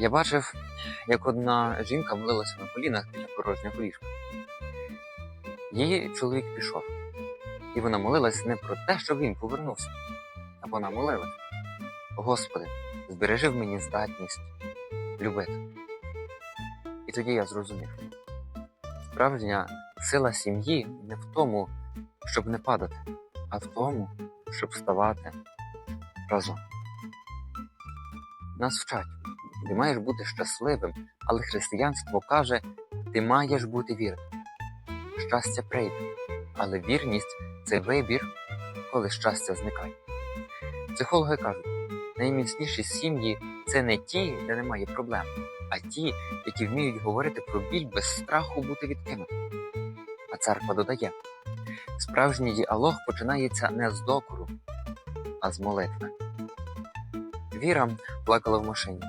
Я бачив, як одна жінка молилася на колінах біля порожнього ліжка. Її чоловік пішов, і вона молилась не про те, щоб він повернувся, а вона молилась. Господи, збережи в мені здатність любити. І тоді я зрозумів. Справжня сила сім'ї не в тому, щоб не падати, а в тому, щоб вставати разом. Нас вчать, ти маєш бути щасливим, але християнство каже, ти маєш бути вірним. Щастя прийде, але вірність це вибір, коли щастя зникає. Психологи кажуть, найміцніші сім'ї це не ті, де немає проблем, а ті, які вміють говорити про біль без страху бути відкинутим. А церква додає: справжній діалог починається не з докору, а з молитви. Віра плакала в машині.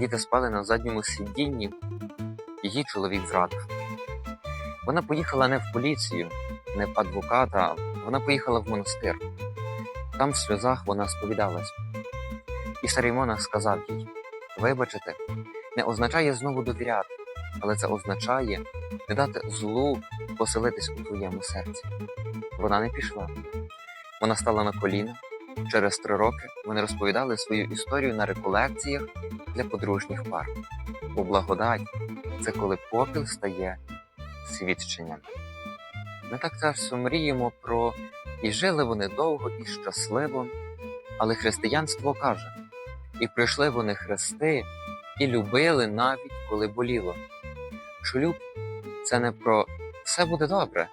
Діти спали на задньому сидінні, її чоловік зрадив. Вона поїхала не в поліцію, не в адвоката, вона поїхала в монастир. Там в сльозах вона сповідалась. І Сарімона сказав їй: Вибачити, не означає знову довіряти, але це означає не дати злу поселитись у твоєму серці. Вона не пішла. Вона стала на коліна. Через три роки вони розповідали свою історію на реколекціях для подружніх пар. Бо благодать це коли попіл стає свідченням. Ми так часто мріємо про і жили вони довго і щасливо, але християнство каже: і прийшли вони хрести, і любили навіть коли боліло. Шлюб це не про все буде добре,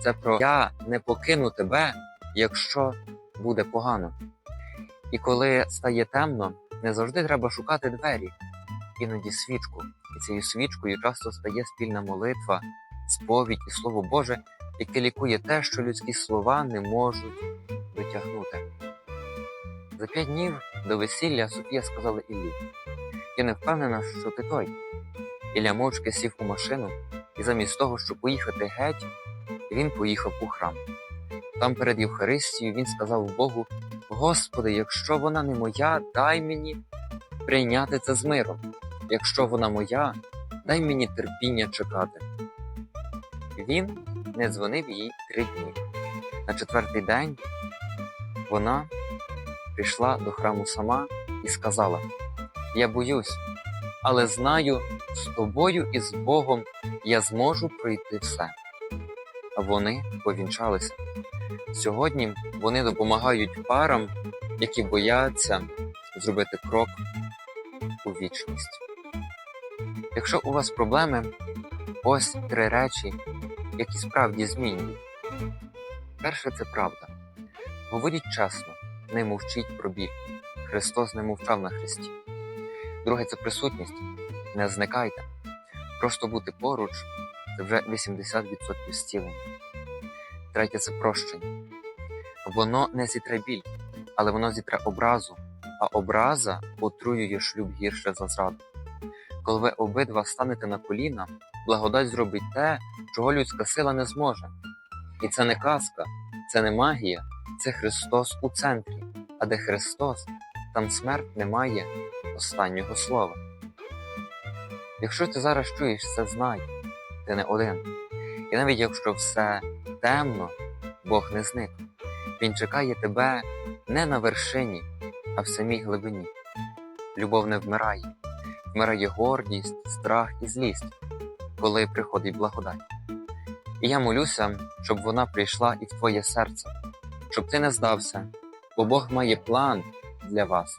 це про я не покину тебе, якщо буде погано. І коли стає темно, не завжди треба шукати двері, іноді свічку. І цією свічкою часто стає спільна молитва, сповідь і слово Боже, яке лікує те, що людські слова не можуть витягнути. За п'ять днів до весілля Софія сказала Іллі: Я не впевнена, що ти той. Ілля мовчки сів у машину, і замість того, щоб поїхати геть, він поїхав у храм. Там перед Євхаристією він сказав Богу: Господи, якщо вона не моя, дай мені прийняти це з миром. Якщо вона моя, дай мені терпіння чекати. Він не дзвонив їй три дні. На четвертий день вона прийшла до храму сама і сказала: Я боюсь, але знаю, з тобою і з Богом я зможу пройти все. А вони повінчалися. Сьогодні вони допомагають парам, які бояться зробити крок у вічність. Якщо у вас проблеми, ось три речі, які справді змінюють. Перше це правда. Говоріть чесно, не мовчіть про біль. Христос не мовчав на Христі. Друге це присутність. Не зникайте. Просто бути поруч це вже 80% зцілення. Третє це прощення. Воно не зітре біль, але воно зітре образу, а образа отруює шлюб гірше за зраду. Коли ви обидва станете на коліна, благодать зробить те, чого людська сила не зможе. І це не казка, це не магія, це Христос у центрі. А де Христос, там смерть не має останнього слова. Якщо ти зараз чуєш це, знай, ти не один. І навіть якщо все темно, Бог не зник. Він чекає тебе не на вершині, а в самій глибині. Любов не вмирає, вмирає гордість, страх і злість, коли приходить благодать. І я молюся, щоб вона прийшла і в твоє серце, щоб ти не здався, бо Бог має план для вас.